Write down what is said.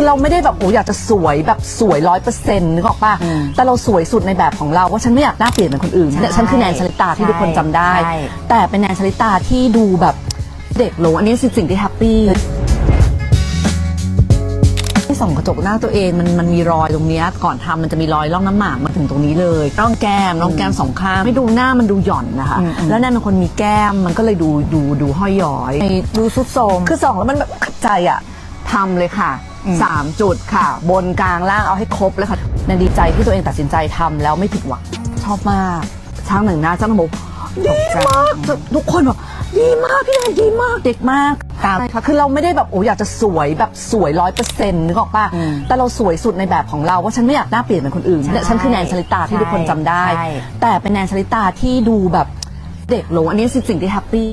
คือเราไม่ได้แบบโอ้อยากจะสวยแบบสวยร้อยเปอร์เซ็นต์นึกออกป่ะอืมแต่เราสวยสุดในแบบของเราว่าฉันไม่อยากหน้าเปลี่ยนเหมือนคนอื่นใช่เนี่ยฉันคือแนนชลิตาที่ทุกคนจำได้ใช่แต่เป็นแนนชลิตาที่ดูแบบเด็กลงอันนี้คือสิ่งที่แฮปปี้ที่ส่องกระจกหน้าตัวเองมันมันมีรอยตรงเนี้ยก่อนทำมันจะมีรอยร่องน้ำหมากมาถึงตรงนี้เลยร่องแก้มร่องแก้มสองข้างไม่ดูหน้ามันดูหย่อนนะคะอืมอืมแล้วแนนเป็นคนมีแก้มมันก็เลยดูดูดูห้อยย้อย ดูซุดโทรมคือส่องแล้วมันแบบขัดใจอะทำเลยค่ะอืม สามจุดค่ะ บนกลางล่างเอาให้ครบเลยค่ะแนนดีใจที่ตัวเองตัดสินใจทำแล้วไม่ผิดหวังชอบมากช่างหนึ่งหน้าช่างระบบดีมากทุกคนบอกดีมากพี่แนนดีมากเด็กมากตามใช่ค่ะคือเราไม่ได้แบบโอ้อยากจะสวยแบบสวยร้อยเปอร์เซ็นต์นึกออกป่ะอืมแต่เราสวยสุดในแบบของเราว่าฉันไม่อยากหน้าเปลี่ยนเหมือนคนอื่นใช่เนี่ยฉันคือแนนชลิตาที่ทุกคนจำได้ใช่แต่เป็นแนนชลิตาที่ดูแบบเด็กลงอันนี้คือสิ่งที่แฮปปี้